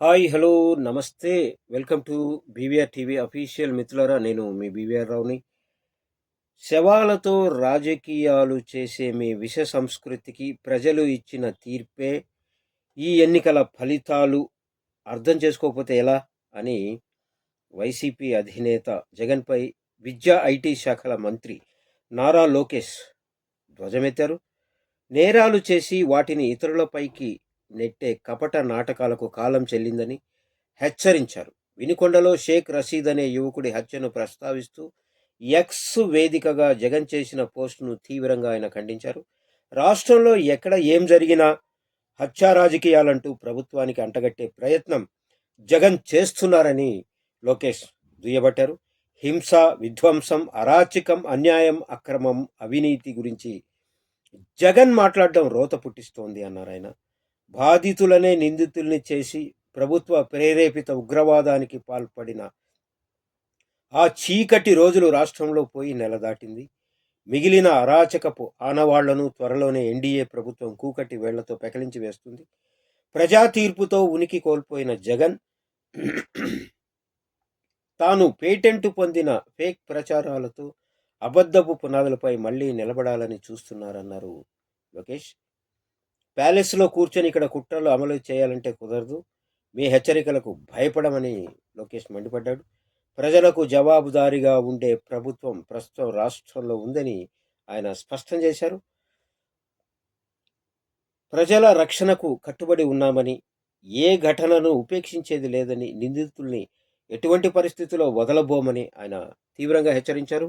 Hi hello namaste. Welcome to BVR TV official మిత్రులరా నేను మీ BVR రావుని. శవాలతో రాజకీయాలు చేసే మీ విష సంస్కృతికి ప్రజలు ఇచ్చిన తీర్పే ఈ ఎన్నికల ఫలితాలు అర్థం చేసుకోకపోతే ఎలా అని వైసీపీ అధినేత జగన్పై విద్యా ఐటీ శాఖల మంత్రి నారా లోకేష్ ధ్వజమెత్తారు. నేరాలు చేసి వాటిని ఇతరులపైకి నెట్టే కపట నాటకాలకు కాలం చెల్లిందని హెచ్చరించారు. వినుకొండలో షేక్ రషీద్ అనే యువకుడి హత్యను ప్రస్తావిస్తూ ఎక్స్ వేదికగా జగన్ చేసిన పోస్టును తీవ్రంగా ఆయన ఖండించారు. రాష్ట్రంలో ఎక్కడ ఏం జరిగినా హత్యా రాజకీయాలంటూ ప్రభుత్వానికి అంటగట్టే ప్రయత్నం జగన్ చేస్తున్నారని లోకేష్ దుయ్యబట్టారు. హింస విధ్వంసం అరాచకం అన్యాయం అక్రమం అవినీతి గురించి జగన్ మాట్లాడడం రోత పుట్టిస్తోంది అన్నారు ఆయన. బాధితులనే నిందితుల్ని చేసి ప్రభుత్వ ప్రేరేపిత ఉగ్రవాదానికి పాల్పడిన ఆ చీకటి రోజులు రాష్ట్రంలో పోయి నెల దాటింది. మిగిలిన అరాచకపు ఆనవాళ్ళను త్వరలోనే ఎన్డీఏ ప్రభుత్వం కూకటి వేళ్ళతో పెకలించి వేస్తుంది. ప్రజా తీర్పుతో ఉనికి కోల్పోయిన జగన్ తాను పేటెంట్ పొందిన ఫేక్ ప్రచారాలతో అబద్ధపు పునాదులపై మళ్ళీ నిలబడాలని చూస్తున్నారన్నారు లోకేష్. ప్యాలెస్లో కూర్చొని ఇక్కడ కుట్రలు అమలు చేయాలంటే కుదరదు. మీ హెచ్చరికలకు భయపడమని లోకేష్ మండిపడ్డాడు. ప్రజలకు జవాబుదారీగా ఉండే ప్రభుత్వం ప్రస్తుతం రాష్ట్రంలో ఉందని ఆయన స్పష్టం చేశారు. ప్రజల రక్షణకు కట్టుబడి ఉన్నామని ఏ ఘటనను ఉపేక్షించేది లేదని నిందితుల్ని ఎటువంటి పరిస్థితుల్లో వదలబోమని ఆయన తీవ్రంగా హెచ్చరించారు.